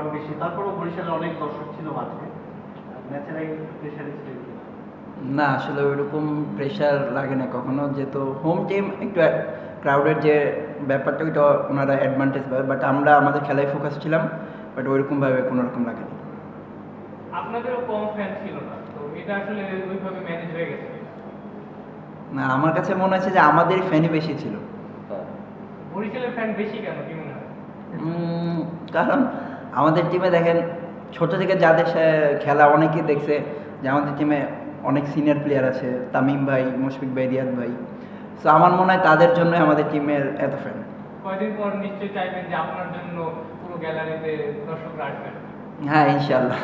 Crowd বেশি। তারপরেও বরিশালে অনেক দর্শক ছিল মাঠে। ম্যাচের আগে প্রেশারে ছিল? না আসলে ওইরকম প্রেশার লাগে না। কখনো যেহেতু হোম টিম একটু ক্রাউডের যে ব্যাপারটা ওইটা ওনারা অ্যাডভান্টেজ পাবে। বাট আমরা আমাদের খেলায় ফোকাস ছিলাম। বাট ওইরকমভাবে কোনো রকম লাগেনি আপনাদেরও কম ফ্যান ছিল না। তো এটা আসলে ওইভাবে ম্যানেজ হয়ে গেছে না আমার কাছে মনে হচ্ছে যে আমাদের ফ্যানই বেশি ছিল। বরিশালের ফ্যান বেশি কেন কি মনে হয়? কারণ আমাদের টিমে দেখেন ছোট থেকে যাদের খেলা অনেকেই দেখছে যে আমাদের টিমে অনেক সিনিয়র প্লেয়ার আছে তামিম ভাই মুশফিক ভাই রিয়াদ ভাই। সো আমার মনে হয় তাদের জন্য আমাদের টিমের এত ফ্যান কয়দিন পর নিশ্চয়ই চাইবেন যে আপনার জন্য পুরো গ্যালারিতে দর্শকরা আসবেন? হ্যাঁ ইনশাল্লাহ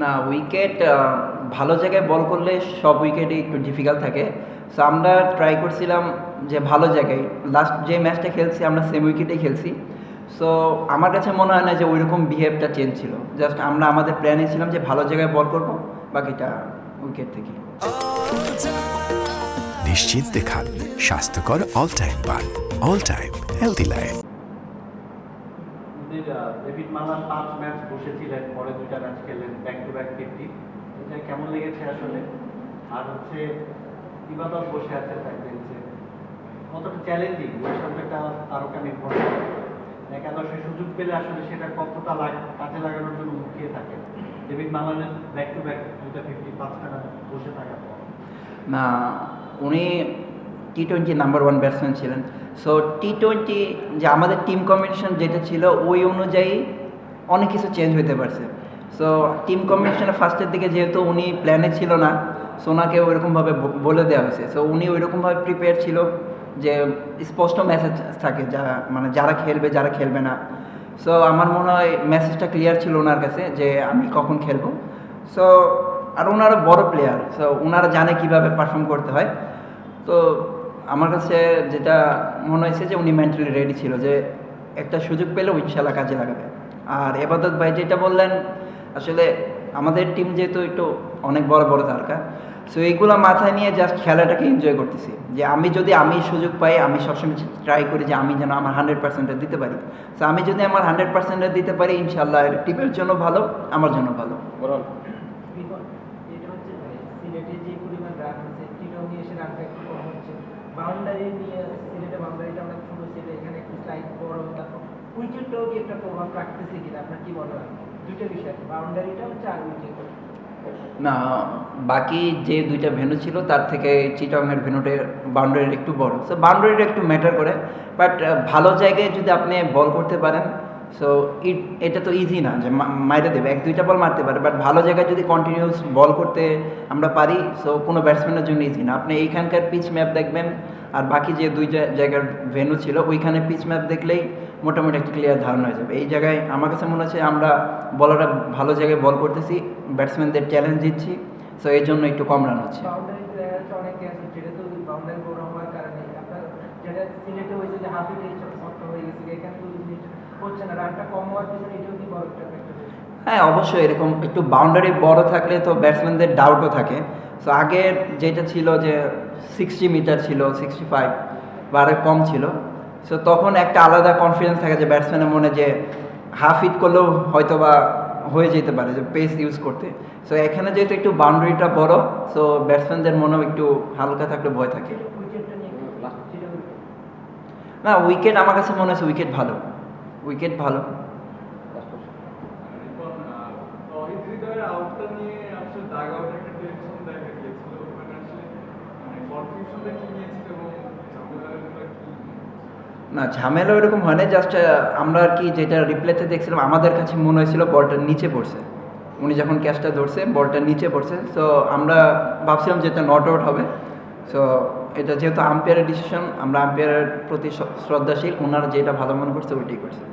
না উইকেট ভালো জায়গায় বল করলে সব উইকেটই একটু ডিফিকাল্ট থাকে। সো আমরা ট্রাই করছিলাম যে ভালো জায়গায়। লাস্ট যে ম্যাচটা খেলছি আমরা সেম উইকেটেই খেলছি। সো আমার কাছে মনে হয় না যে ওইরকম বিহেভটা চেঞ্জ ছিল। জাস্ট আমরা আমাদের প্ল্যানে ছিলাম যে ভালো জায়গায় বল করব বাকিটা উইকেট থেকে নিশ্চিন্তে খান স্বাস্থ্যকর অল টাইম পান all time healthy life David পাঁচ ম্যাচ বসেছিলেন পরে দুইটা ম্যাচ খেললেন ব্যাক টু ব্যাক ফিফটি এটা কেমন লেগেছে আসলে? আর হচ্ছে ইবাদত বসে আছে ব্যাক বেঞ্চে কতটা চ্যালেঞ্জিং বরিশাল একটা তারকা নির্ভর। একাদশে সুযোগ পেলে আসলে সেটা কতটা কাজে লাগানোর জন্য মুখিয়ে থাকে। ডেভিড মালানের ব্যাক টু ব্যাক দুইটা ফিফটি পাঁচটা ম্যাচ বসে পর। না, উনি T twenty number one batsman ছিলেন। সো টি টোয়েন্টি যে আমাদের টিম কম্বিনেশন যেটা ছিল, ওই অনুযায়ী অনেক কিছু চেঞ্জ হতে পারছে। সো টিম কম্বিনেশনের ফার্স্টের দিকে যেহেতু উনি প্ল্যানে ছিল না সো ওনাকে ওইরকমভাবে বলে দেওয়া হয়েছে। সো উনি ওইরকমভাবে প্রিপেয়ার ছিল যে স্পষ্ট মেসেজ থাকে যা মানে যারা খেলবে যারা খেলবে না। সো আমার মনে হয় মেসেজটা ক্লিয়ার ছিল ওনার কাছে যে আমি কখন খেলব। সো আর ওনারা বড় প্লেয়ার সো ওনারা জানে কীভাবে পারফর্ম করতে হয়। তো আমার কাছে যেটা মনে হয়েছে যে উনি মেন্টালি রেডি ছিল যে একটা সুযোগ পেলে ইনশাল্লাহ কাজে লাগাবে। আর এবাদত ভাই যেটা বললেন, আসলে আমাদের টিম যেহেতু একটু অনেক বড় বড় তারকা সো এইগুলো মাথায় নিয়ে জাস্ট খেলাটাকে এনজয় করতেছি। যে আমি যদি আমি সুযোগ পাই আমি সবসময় ট্রাই করি যে আমি যেন আমার হান্ড্রেড পার্সেন্টটা দিতে পারি। সো আমি যদি আমার হান্ড্রেড পার্সেন্টটা দিতে পারি ইনশাল্লাহ টিমের জন্য ভালো আমার জন্য ভালো। বাউন্ডারি নিয়ে সিলেটে বাউন্ডারিটা অনেক ছোট ছিল এখানে একটু স্লাইড বড় তারপর উইকেটটাও কি একটা প্রভাব রাখতেছে কিনা? আপনার কি মনে হয়? বাউন্ডারিটা হচ্ছে আর উইকেট না, বাকি যে দুইটা ভেন্যু ছিল, তার থেকে চিটংয়ের ভেন্যুটা বাউন্ডারিটা একটু বড়। সো বাউন্ডারিটা একটু ম্যাটার করে। বাট ভালো জায়গায় যদি আপনি বল করতে পারেন সো এটা তো ইজি না যে মাইরে দেবে। এক, দুইটা বল মারতে পারে বাট ভালো জায়গায় যদি কন্টিনিউস বল করতে আমরা পারি সো কোনো ব্যাটসম্যানের জন্য ইজি না। আপনি এইখানকার পিচ ম্যাপ দেখবেন, আর বাকি যে দুই জায়গার ভেন্যু ছিল, ওইখানে পিচ ম্যাপ দেখলেই মোটামুটি একটা ক্লিয়ার ধারণা হয়ে যাবে। এই জায়গায় আমার কাছে মনে হচ্ছে আমরা বলাররা ভালো জায়গায় বল করতেছি ব্যাটসম্যানদের চ্যালেঞ্জ দিচ্ছি সো এই জন্য একটু কম রান হচ্ছে। যেটা হচ্ছে না রানটা কম হওয়ার পিছনে এটাও কি বড় একটা হ্যাঁ অবশ্যই এরকম একটু বাউন্ডারি বড় থাকলে তো ব্যাটসম্যানদের ডাউটও থাকে। সো আগের যেটা ছিল যে সিক্সটি মিটার ছিল সিক্সটি ফাইভ বা আরও কম ছিল। সো তখন একটা আলাদা কনফিডেন্স থাকে যে ব্যাটসম্যানের মনে যে হাফ হিট করলেও হয়তো বা হয়ে যেতে পারে যে পেস ইউজ করতে। সো এখানে যেহেতু একটু বাউন্ডারিটা বড় সো ব্যাটসম্যানদের মনেও একটু হালকা থাকলে ভয় থাকে। না উইকেট আমার কাছে মনে হচ্ছে উইকেট ভালো। উইকেট ভালো। না ঝামেলা ওইরকম হয় না জাস্ট আমরা আর কি যেটা রিপ্লেতে দেখছিলাম, আমাদের কাছে মনে হয়েছিল বলটা নিচে পড়ছে। উনি যখন ক্যাচটা ধরছে, বলটা নিচে পড়ছে। সো আমরা ভাবছিলাম যে এটা নট আউট হবে। সো এটা যেহেতু আম্পায়ারের ডিসিশন আমরা আম্পায়ারের প্রতি শ্রদ্ধাশীল, ওনারা যেটা ভালো মনে করছে, ওইটাই করছে।